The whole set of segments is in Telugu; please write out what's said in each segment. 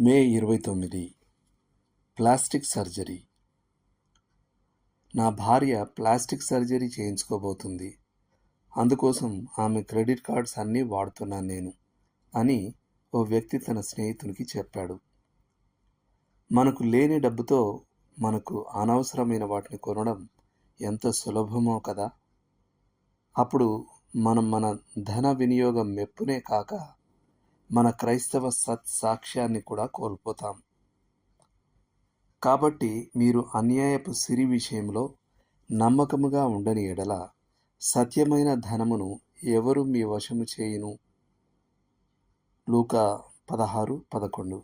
మే ఇరవై తొమ్మిది. Plastic surgery. నా భార్య ప్లాస్టిక్ సర్జరీ చేయించుకోబోతుంది. అందుకోసం ఆమె క్రెడిట్ కార్డ్స్ అన్నీ వాడుతున్నాను నేను అని ఓ వ్యక్తి తన స్నేహితునికి చెప్పాడు. మనకు లేని డబ్బుతో మనకు అనవసరమైన వాటిని కొనడం ఎంత సులభమో కదా? అప్పుడు మనం మన ధన వినియోగం మెప్పునే కాక మన క్రైస్తవ సత్ సాక్ష్యాన్ని కూడా కోల్పోతాం. కాబట్టి మీరు అన్యాయపు సిరి విషయంలో నమ్మకముగా ఉండని ఎడల సత్యమైన ధనమును ఎవరు మీ వశము చేయును? లూక పదహారు పదకొండు.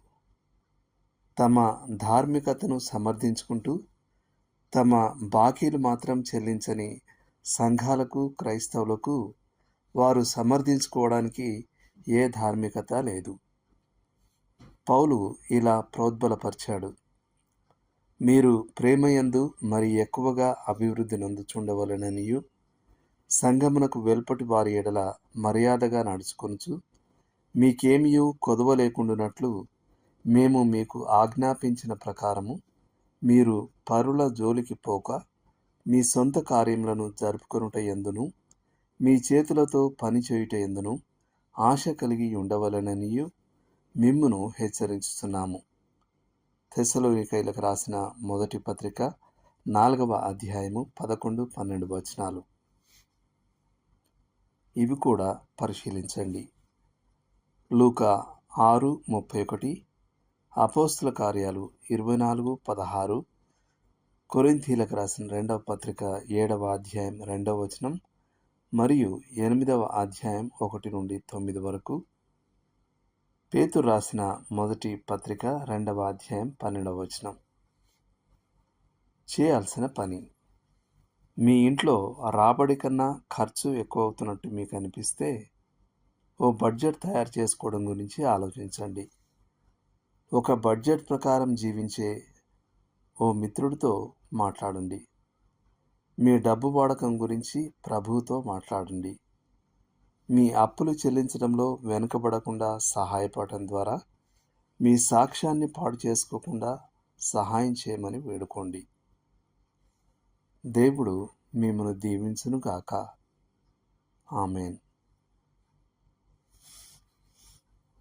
తమ ధార్మికతను సమర్థించుకుంటూ తమ బాకీలు మాత్రం చెల్లించని సంఘాలకు క్రైస్తవులకు వారు సమర్థించుకోవడానికి ఏ ధార్మికత లేదు. పౌలు ఇలా ప్రోద్బలపరిచాడు. మీరు ప్రేమయందు మరి ఎక్కువగా అభివృద్ధి నొందుచుండవలననియు సంగమునకు వెల్పటి వారి ఎడల మర్యాదగా నడుచుకొనుచు మీకేమియూ కొదవ లేకుండానట్లు మేము మీకు ఆజ్ఞాపించిన ప్రకారము మీరు పరుల జోలికి పోక మీ సొంత కార్యములను జరుపుకొనుట ఎందును మీ చేతులతో పని చేయుట ఎందును ఆశ కలిగి ఉండవలననియు మిమ్మును హెచ్చరించుతున్నాము తెసలోనికైలకు రాసిన మొదటి పత్రిక నాలుగవ అధ్యాయము పదకొండు పన్నెండు వచనాలు. ఇవి కూడా పరిశీలించండి. లూక ఆరు ముప్పై ఒకటి అపోస్తుల కార్యాలు ఇరవై నాలుగు పదహారు కొరింథీలకు రాసిన రెండవ పత్రిక ఏడవ అధ్యాయం రెండవ వచనం మరియు ఎనిమిదవ అధ్యాయం ఒకటి నుండి తొమ్మిది వరకు. పేతు రాసిన మొదటి పత్రిక రెండవ అధ్యాయం పన్నెండవ వచనం. చేయాల్సిన పని. మీ ఇంట్లో రాబడి కన్నా ఖర్చు ఎక్కువ అవుతున్నట్టు మీకు అనిపిస్తే ఓ బడ్జెట్ తయారు చేసుకోవడం గురించి ఆలోచించండి. ఒక బడ్జెట్ ప్రకారం జీవించే ఓ మిత్రుడితో మాట్లాడండి. మీ డబ్బు వాడకం గురించి ప్రభువుతో మాట్లాడండి. మీ అప్పులు చెల్లించడంలో వెనుకబడకుండా సహాయపడటం ద్వారా మీ సాక్ష్యాన్ని పాడు చేసుకోకుండా సహాయం చేయమని వేడుకోండి. దేవుడు మిమ్మల్ని దీవించునుగాక. ఆమెన్.